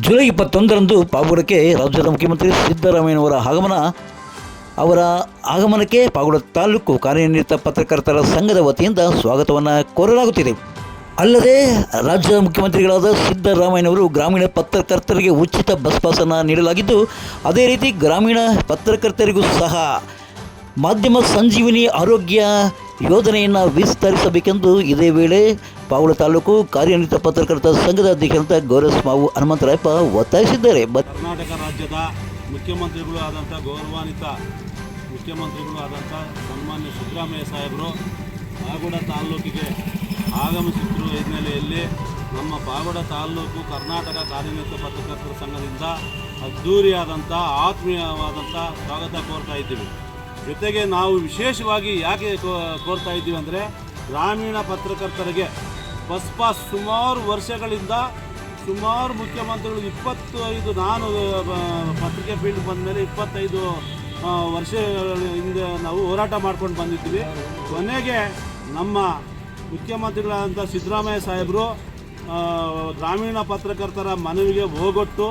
July ಇಪ್ಪತ್ತೊಂದರಂದು ಪಾಗುಡಕ್ಕೆ ರಾಜ್ಯದ ಮುಖ್ಯಮಂತ್ರಿ ಸಿದ್ದರಾಮಯ್ಯನವರ ಆಗಮನ. ಅವರ ಆಗಮನಕ್ಕೆ ಪಾಗುಡ ತಾಲೂಕು ಕಾರ್ಯನಿರತ ಪತ್ರಕರ್ತರ ಸಂಘದ ವತಿಯಿಂದ ಸ್ವಾಗತವನ್ನು ಕೋರಲಾಗುತ್ತಿದೆ. ಅಲ್ಲದೆ ರಾಜ್ಯದ ಮುಖ್ಯಮಂತ್ರಿಗಳಾದ ಸಿದ್ದರಾಮಯ್ಯನವರು ಗ್ರಾಮೀಣ ಪತ್ರಕರ್ತರಿಗೆ ಉಚಿತ ಬಸ್ ಪಾಸನ್ನು ನೀಡಲಾಗಿದ್ದು, ಅದೇ ರೀತಿ ಗ್ರಾಮೀಣ ಪತ್ರಕರ್ತರಿಗೂ ಸಹ ಮಾಧ್ಯಮ ಸಂಜೀವಿನಿ ಆರೋಗ್ಯ ಯೋಜನೆಯನ್ನು ವಿಸ್ತರಿಸಬೇಕೆಂದು ಇದೇ ವೇಳೆ ಪಾವಳ ತಾಲೂಕು ಕಾರ್ಯನಿರತ ಪತ್ರಕರ್ತರ ಸಂಘದ ಅಧ್ಯಕ್ಷರಂತ ಗೌರವ್ ಮಾವು ಹನುಮಂತರಾಯಪ್ಪ ಒತ್ತಾಯಿಸಿದ್ದಾರೆ. ಕರ್ನಾಟಕ ರಾಜ್ಯದ ಮುಖ್ಯಮಂತ್ರಿಗಳು ಆದಂಥ ಗೌರವಾನ್ವಿತ ಮುಖ್ಯಮಂತ್ರಿಗಳು ಆದಂಥ ಸನ್ಮಾನ್ಯ ಸಿದ್ದರಾಮಯ್ಯ ಸಾಹೇಬರು ಪಾಗೋಡ ತಾಲೂಕಿಗೆ ಆಗಮಿಸಿದ್ರು. ಹಿನ್ನೆಲೆಯಲ್ಲಿ ನಮ್ಮ ಪಾಗೋಡ ತಾಲ್ಲೂಕು ಕರ್ನಾಟಕ ಕಾರ್ಯನಿರತ ಪತ್ರಕರ್ತರ ಸಂಘದಿಂದ ಅದ್ಧೂರಿಯಾದಂಥ ಆತ್ಮೀಯವಾದಂಥ ಸ್ವಾಗತ ಕೋರ್ತಾ ಇದ್ದೀವಿ. ಜೊತೆಗೆ ನಾವು ವಿಶೇಷವಾಗಿ ಯಾಕೆ ಕೋರ್ತಾ ಇದ್ದೀವಿ ಅಂದರೆ ಗ್ರಾಮೀಣ ಪತ್ರಕರ್ತರಿಗೆ ಬಸ್ ಪಾಸ್ ಸುಮಾರು ವರ್ಷಗಳಿಂದ ಸುಮಾರು ಮುಖ್ಯಮಂತ್ರಿಗಳು ಇಪ್ಪತ್ತು ಐದು ನಾನು ಪತ್ರಿಕೆ ಫೀಲ್ಡ್ ಬಂದ ಮೇಲೆ ಇಪ್ಪತ್ತೈದು ವರ್ಷ ಹಿಂದೆ ನಾವು ಹೋರಾಟ ಮಾಡ್ಕೊಂಡು ಬಂದಿದ್ದೀವಿ. ಕೊನೆಗೆ ನಮ್ಮ ಮುಖ್ಯಮಂತ್ರಿಗಳಾದಂಥ ಸಿದ್ದರಾಮಯ್ಯ ಸಾಹೇಬರು ಗ್ರಾಮೀಣ ಪತ್ರಕರ್ತರ ಮನವಿಗೆ ಹೋಗೊಟ್ಟು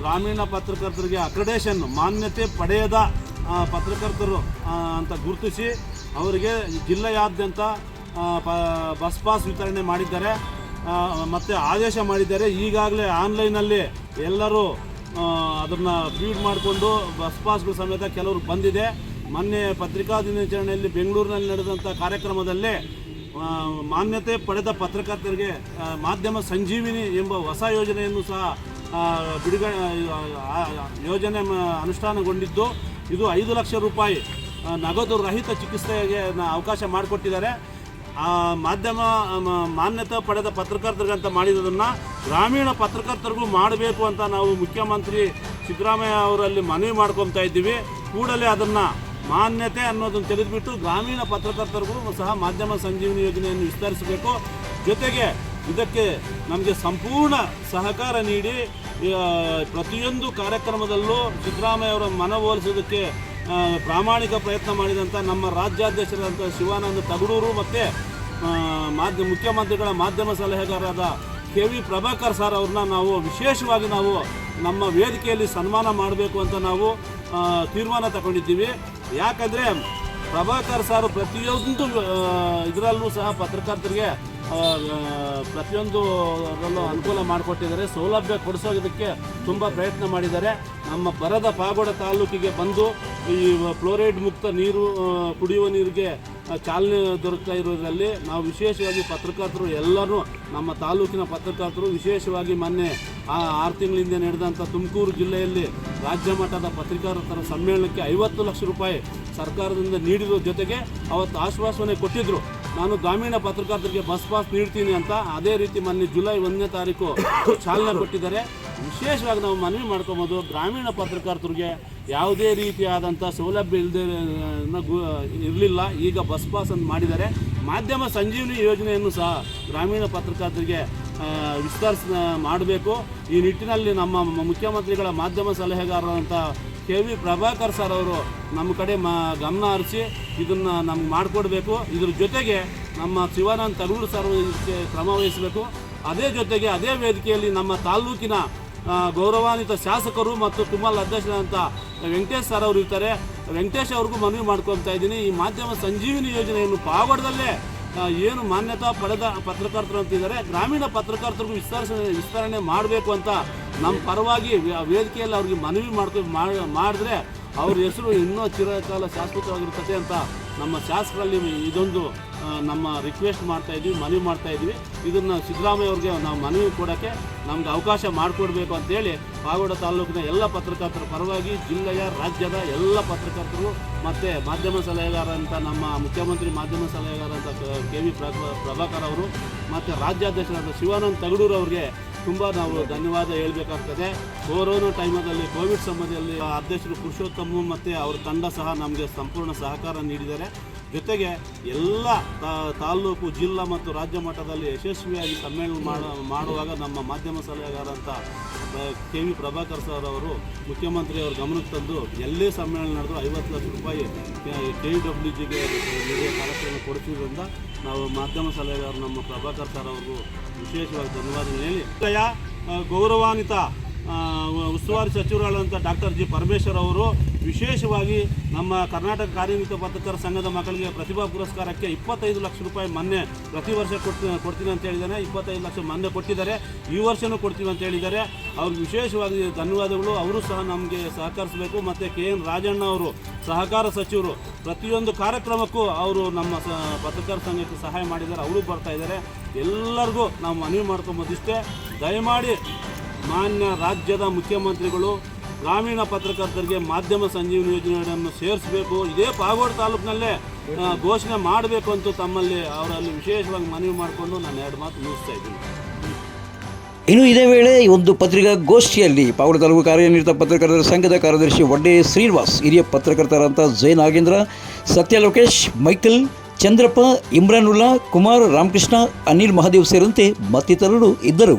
ಗ್ರಾಮೀಣ ಪತ್ರಕರ್ತರಿಗೆ ಅಕ್ರಡೇಷನ್ ಮಾನ್ಯತೆ ಪಡೆಯದ ಪತ್ರಕರ್ತರು ಅಂತ ಗುರುತಿಸಿ ಅವರಿಗೆ ಜಿಲ್ಲೆಯಾದ್ಯಂತ ಬಸ್ ಪಾಸ್ ವಿತರಣೆ ಮಾಡಿದ್ದಾರೆ. ಮತ್ತು ಆದೇಶ ಮಾಡಿದ್ದಾರೆ. ಈಗಾಗಲೇ ಆನ್ಲೈನಲ್ಲಿ ಎಲ್ಲರೂ ಅದನ್ನು ಫೀಡ್ ಮಾಡಿಕೊಂಡು ಬಸ್ ಪಾಸ್ಗಳು ಸಮೇತ ಕೆಲವರು ಬಂದಿದೆ. ಮೊನ್ನೆ ಪತ್ರಿಕಾ ದಿನಾಚರಣೆಯಲ್ಲಿ ಬೆಂಗಳೂರಿನಲ್ಲಿ ನಡೆದಂಥ ಕಾರ್ಯಕ್ರಮದಲ್ಲಿ ಮಾನ್ಯತೆ ಪಡೆದ ಪತ್ರಕರ್ತರಿಗೆ ಮಾಧ್ಯಮ ಸಂಜೀವಿನಿ ಎಂಬ ಹೊಸ ಯೋಜನೆಯನ್ನು ಸಹ ಬಿಡುಗಡೆ ಯೋಜನೆ ಅನುಷ್ಠಾನಗೊಂಡಿದ್ದು ಇದು ಐದು ಲಕ್ಷ ರೂಪಾಯಿ. ನಗದು ರಹಿತ ಚಿಕಿತ್ಸೆಗೆ ಅವಕಾಶ ಮಾಡಿಕೊಟ್ಟಿದ್ದಾರೆ. ಮಾಧ್ಯಮ ಮಾನ್ಯತೆ ಪಡೆದ ಪತ್ರಕರ್ತರಿಗಂತ ಮಾಡಿರೋದನ್ನು ಗ್ರಾಮೀಣ ಪತ್ರಕರ್ತರಿಗೂ ಮಾಡಬೇಕು ಅಂತ ನಾವು ಮುಖ್ಯಮಂತ್ರಿ ಸಿದ್ದರಾಮಯ್ಯ ಅವರಲ್ಲಿ ಮನವಿ ಮಾಡ್ಕೊತಾ ಇದ್ದೀವಿ. ಕೂಡಲೇ ಅದನ್ನು ಮಾನ್ಯತೆ ಅನ್ನೋದನ್ನು ತೆಗೆದುಬಿಟ್ಟು ಗ್ರಾಮೀಣ ಪತ್ರಕರ್ತರಿಗೂ ಸಹ ಮಾಧ್ಯಮ ಸಂಜೀವಿನಿ ಯೋಜನೆಯನ್ನು ವಿಸ್ತರಿಸಬೇಕು. ಜೊತೆಗೆ ಇದಕ್ಕೆ ನಮಗೆ ಸಂಪೂರ್ಣ ಸಹಕಾರ ನೀಡಿ ಪ್ರತಿಯೊಂದು ಕಾರ್ಯಕ್ರಮದಲ್ಲೂ ಸಿದ್ದರಾಮಯ್ಯ ಅವರ ಮನವೊಲಿಸೋದಕ್ಕೆ ಪ್ರಾಮಾಣಿಕ ಪ್ರಯತ್ನ ಮಾಡಿದಂಥ ನಮ್ಮ ರಾಜ್ಯಾಧ್ಯಕ್ಷರಾದಂಥ ಶಿವಾನಂದ ತಗಡೂರು ಮತ್ತು ಮಾಧ್ಯ, ಮುಖ್ಯಮಂತ್ರಿಗಳ ಮಾಧ್ಯಮ ಸಲಹೆಗಾರರಾದ ಕೆ ವಿ ಪ್ರಭಾಕರ್ ಸರ್ ಅವ್ರನ್ನ ನಾವು ವಿಶೇಷವಾಗಿ ನಾವು ನಮ್ಮ ವೇದಿಕೆಯಲ್ಲಿ ಸನ್ಮಾನ ಮಾಡಬೇಕು ಅಂತ ನಾವು ತೀರ್ಮಾನ ತಗೊಂಡಿದ್ದೀವಿ. ಯಾಕಂದರೆ ಪ್ರಭಾಕರ್ ಸರ್ ಪ್ರತಿಯೊಂದು ಇದರಲ್ಲೂ ಸಹ ಪತ್ರಕರ್ತರಿಗೆ ಪ್ರತಿಯೊಂದು ಅದರಲ್ಲೂ ಅನುಕೂಲ ಮಾಡಿಕೊಟ್ಟಿದ್ದಾರೆ. ಸೌಲಭ್ಯ ಕೊಡಿಸೋದಕ್ಕೆ ತುಂಬ ಪ್ರಯತ್ನ ಮಾಡಿದ್ದಾರೆ. ನಮ್ಮ ಬರದ ಪಾಗೋಡ ತಾಲೂಕಿಗೆ ಬಂದು ಈ ಫ್ಲೋರೈಡ್ ಮುಕ್ತ ನೀರು ಕುಡಿಯುವ ನೀರಿಗೆ ಚಾಲನೆ ದೊರಕ್ತಾ ಇರೋದ್ರಲ್ಲಿ ನಾವು ವಿಶೇಷವಾಗಿ ಪತ್ರಕರ್ತರು ಎಲ್ಲರೂ, ನಮ್ಮ ತಾಲೂಕಿನ ಪತ್ರಕರ್ತರು ವಿಶೇಷವಾಗಿ ಮೊನ್ನೆ, ಆ, ಆರು ತಿಂಗಳಿಂದ ನಡೆದಂಥ ತುಮಕೂರು ಜಿಲ್ಲೆಯಲ್ಲಿ ರಾಜ್ಯ ಮಟ್ಟದ ಪತ್ರಕರ್ತರ ಸಮ್ಮೇಳನಕ್ಕೆ ಐವತ್ತು ಲಕ್ಷ ರೂಪಾಯಿ ಸರ್ಕಾರದಿಂದ ನೀಡಿರೋ ಜೊತೆಗೆ ಅವತ್ತು ಆಶ್ವಾಸನೆ ಕೊಟ್ಟಿದ್ದರು ನಾನು ಗ್ರಾಮೀಣ ಪತ್ರಕರ್ತರಿಗೆ ಬಸ್ ಪಾಸ್ ನೀಡ್ತೀನಿ ಅಂತ ಅದೇ ರೀತಿ ಮೊನ್ನೆ ಜುಲೈ ಒಂದನೇ ತಾರೀಕು ಚಾಲನೆ ಕೊಟ್ಟಿದ್ದಾರೆ. ವಿಶೇಷವಾಗಿ ನಾವು ಮನವಿ ಮಾಡ್ಕೊಬೋದು, ಗ್ರಾಮೀಣ ಪತ್ರಕರ್ತರಿಗೆ ಯಾವುದೇ ರೀತಿಯಾದಂಥ ಸೌಲಭ್ಯ ಇಲ್ಲದೆ ಇರಲಿಲ್ಲ, ಈಗ ಬಸ್ ಪಾಸ್ ಅಂತ ಮಾಡಿದ್ದಾರೆ. ಮಾಧ್ಯಮ ಸಂಜೀವನಿ ಯೋಜನೆಯನ್ನು ಸಹ ಗ್ರಾಮೀಣ ಪತ್ರಕರ್ತರಿಗೆ ವಿಸ್ತರಿಸ, ಮಾಡಬೇಕು. ಈ ನಿಟ್ಟಿನಲ್ಲಿ ನಮ್ಮ ಮುಖ್ಯಮಂತ್ರಿಗಳ ಮಾಧ್ಯಮ ಸಲಹೆಗಾರರಂಥ ಕೆ ವಿ ಪ್ರಭಾಕರ್ ಸರ್ ಅವರು ನಮ್ಮ ಕಡೆ ಮ ಗಮನ ಹರಿಸಿ ಇದನ್ನು ನಮ್ಗೆ ಮಾಡಿಕೊಡ್ಬೇಕು. ಇದ್ರ ಜೊತೆಗೆ ನಮ್ಮ ಶಿವಾನಂದ ತಗೂರು ಸರ್ ಕ್ರಮ ವಹಿಸಬೇಕು. ಅದೇ ಜೊತೆಗೆ ಅದೇ ವೇದಿಕೆಯಲ್ಲಿ ನಮ್ಮ ತಾಲ್ಲೂಕಿನ ಗೌರವಾನ್ವಿತ ಶಾಸಕರು ಮತ್ತು ತುಮಲ್ ಅಧ್ಯಕ್ಷರಾದಂಥ ವೆಂಕಟೇಶ್ ಸರ್ ಅವರು ಇರ್ತಾರೆ. ವೆಂಕಟೇಶ್ ಅವ್ರಿಗೂ ಮನವಿ ಮಾಡ್ಕೊತಾ ಇದ್ದೀನಿ. ಈ ಮಾಧ್ಯಮ ಸಂಜೀವಿನಿ ಯೋಜನೆಯನ್ನು ಪಾವಗಡದಲ್ಲೇ ಏನು ಮಾನ್ಯತಾ ಪಡೆದ ಪತ್ರಕರ್ತರು ಅಂತಿದ್ದಾರೆ. ಗ್ರಾಮೀಣ ಪತ್ರಕರ್ತರಿಗೂ ವಿಸ್ತರಿಸ, ವಿಸ್ತರಣೆ ಮಾಡಬೇಕು ಅಂತ ನಮ್ಮ ಪರವಾಗಿ ವೇದಿಕೆಯಲ್ಲಿ ಅವ್ರಿಗೆ ಮನವಿ ಮಾಡ್ಕೊ ಮಾಡಿದ್ರೆ ಅವ್ರ ಹೆಸರು ಇನ್ನೂ ಚಿರಕಾಲ ಶಾಶ್ವತವಾಗಿರ್ತದೆ ಅಂತ ನಮ್ಮ ಶಾಸಕರಲ್ಲಿ ಇದೊಂದು ನಮ್ಮ ರಿಕ್ವೆಸ್ಟ್ ಮಾಡ್ತಾ ಇದ್ವಿ, ಮನವಿ ಮಾಡ್ತಾ ಇದ್ವಿ. ಇದನ್ನು ಸಿದ್ದರಾಮಯ್ಯ ಅವ್ರಿಗೆ ನಾವು ಮನವಿ ಕೊಡೋಕ್ಕೆ ನಮ್ಗೆ ಅವಕಾಶ ಮಾಡಿಕೊಡ್ಬೇಕು ಅಂತೇಳಿ ಪಾಗೋಡ ತಾಲೂಕಿನ ಎಲ್ಲ ಪತ್ರಕರ್ತರ ಪರವಾಗಿ ಜಿಲ್ಲೆಯ, ರಾಜ್ಯದ ಎಲ್ಲ ಪತ್ರಕರ್ತರು ಮತ್ತು ಮಾಧ್ಯಮ ಸಲಹೆಗಾರ ಅಂತ ನಮ್ಮ ಮುಖ್ಯಮಂತ್ರಿ ಮಾಧ್ಯಮ ಸಲಹೆಗಾರ ಅಂತ ಕೆ ವಿ ಪ್ರಭಾಕರ್ ಅವರು ಮತ್ತು ರಾಜ್ಯಾಧ್ಯಕ್ಷರಾದ ಶಿವಾನಂದ ತಗಡೂರು ಅವರಿಗೆ ತುಂಬ ನಾವು ಧನ್ಯವಾದ ಹೇಳಬೇಕಾಗ್ತದೆ. ಕೊರೋನಾ ಟೈಮಲ್ಲಿ ಕೋವಿಡ್ ಸಮಯದಲ್ಲಿ ಅಧ್ಯಕ್ಷರು ಪುರುಷೋತ್ತಮ ಮತ್ತು ಅವರ ತಂಡ ಸಹ ನಮಗೆ ಸಂಪೂರ್ಣ ಸಹಕಾರ ನೀಡಿದ್ದಾರೆ. ಜೊತೆಗೆ ಎಲ್ಲ ತಾಲ್ಲೂಕು ಜಿಲ್ಲಾ ಮತ್ತು ರಾಜ್ಯ ಮಟ್ಟದಲ್ಲಿ ಯಶಸ್ವಿಯಾಗಿ ಸಮ್ಮೇಳನ ಮಾಡ, ಮಾಡುವಾಗ ನಮ್ಮ ಮಾಧ್ಯಮ ಸಲಹೆಗಾರಂಥ ಕೆ ವಿ ಪ್ರಭಾಕರ್ ಸರ್ ಅವರು ಮುಖ್ಯಮಂತ್ರಿಯವರು ಗಮನಕ್ಕೆ ತಂದು ಎಲ್ಲೇ ಸಮ್ಮೇಳನ ನಡೆದು ಐವತ್ತು ಲಕ್ಷ ರೂಪಾಯಿ ಕೆ ಯು ಡಬ್ಲ್ಯೂ ಜಿಗೆ ಕಾರ್ಯಕ್ರಮ ಕೊಡಿಸಿದ್ರಿಂದ ನಾವು ಮಾಧ್ಯಮ ಸಲಹೆಗಾರರು ನಮ್ಮ ಪ್ರಭಾಕರ್ ಸರ್ ಅವರಿಗೂ ವಿಶೇಷವಾಗಿ ಧನ್ಯವಾದ ಹೇಳಿ. ಗೌರವಾನ್ವಿತ ಉಸ್ತುವಾರಿ ಸಚಿವರಾದಂಥ ಡಾಕ್ಟರ್ ಜಿ ಪರಮೇಶ್ವರ್ ಅವರು ವಿಶೇಷವಾಗಿ ನಮ್ಮ ಕರ್ನಾಟಕ ಕಾರ್ಯನಿರತ ಪತ್ರಕರ್ತರ ಸಂಘದ ಮಕ್ಕಳಿಗೆ ಪ್ರತಿಭಾ ಪುರಸ್ಕಾರಕ್ಕೆ ಇಪ್ಪತ್ತೈದು ಲಕ್ಷ ರೂಪಾಯಿ ಮೊನ್ನೆ ಪ್ರತಿ ವರ್ಷ ಕೊಡ್ತೀನಿ ಕೊಡ್ತೀನಿ ಅಂತ ಹೇಳಿದ್ದಾನೆ ಇಪ್ಪತ್ತೈದು ಲಕ್ಷ ಮೊನ್ನೆ ಕೊಟ್ಟಿದ್ದಾರೆ. ಈ ವರ್ಷವೂ ಕೊಡ್ತೀವಿ ಅಂತ ಹೇಳಿದ್ದಾರೆ. ಅವ್ರಿಗೆ ವಿಶೇಷವಾಗಿ ಧನ್ಯವಾದಗಳು. ಅವರು ಸಹ ನಮಗೆ ಸಹಕರಿಸಬೇಕು. ಮತ್ತು ಕೆ ಎನ್ ರಾಜಣ್ಣ ಅವರು ಸಹಕಾರ ಸಚಿವರು ಪ್ರತಿಯೊಂದು ಕಾರ್ಯಕ್ರಮಕ್ಕೂ ಅವರು ನಮ್ಮ ಸ ಸಂಘಕ್ಕೆ ಸಹಾಯ ಮಾಡಿದ್ದಾರೆ. ಅವರು ಬರ್ತಾ ಇದ್ದಾರೆ. ಎಲ್ಲರಿಗೂ ನಾವು ಮನವಿ ಮಾಡ್ಕೊಂಬೋದಿಷ್ಟೇ. ದಯಮಾಡಿ ಮಾನ್ಯ ರಾಜ್ಯದ ಮುಖ್ಯಮಂತ್ರಿಗಳು, ಗ್ರಾಮೀಣ ಪತ್ರಕರ್ತರಿಗೆ ಮಾಧ್ಯಮ ಸಂಜೀವನಿ ಯೋಜನೆಯನ್ನು ಸೇರಿಸಬೇಕು, ಇದೇ ಪಾಗೋಡ್ ತಾಲೂಕಿನಲ್ಲೇ ಘೋಷಣೆ ಮಾಡಬೇಕು ಅಂತ ತಮ್ಮಲ್ಲಿ ಅವರಲ್ಲಿ ವಿಶೇಷವಾಗಿ ಮನವಿ ಮಾಡಿಕೊಂಡು ನಾನು ಎರಡು ಮಾತು ಮುಗಿಸ್ತಾ ಇದ್ದೀನಿ. ಇನ್ನು ಇದೇ ವೇಳೆ ಒಂದು ಪತ್ರಿಕಾಗೋಷ್ಠಿಯಲ್ಲಿ ಪಾವಡ ತಾಲೂಕು ಕಾರ್ಯನಿರತ ಪತ್ರಕರ್ತರ ಸಂಘದ ಕಾರ್ಯದರ್ಶಿ ಒಡ್ಡೆ ಶ್ರೀನಿವಾಸ್, ಹಿರಿಯ ಪತ್ರಕರ್ತರಂತ ಜೈ ನಾಗೇಂದ್ರ, ಸತ್ಯ ಲೋಕೇಶ್, ಮೈಕಲ್, ಚಂದ್ರಪ್ಪ, ಇಮ್ರಾನುಲ್ಲಾ, ಕುಮಾರ್ ರಾಮಕೃಷ್ಣ, ಅನಿಲ್ ಮಹಾದೇವ್ ಸೇರಿದಂತೆ ಮತ್ತಿತರರು ಇದ್ದರು.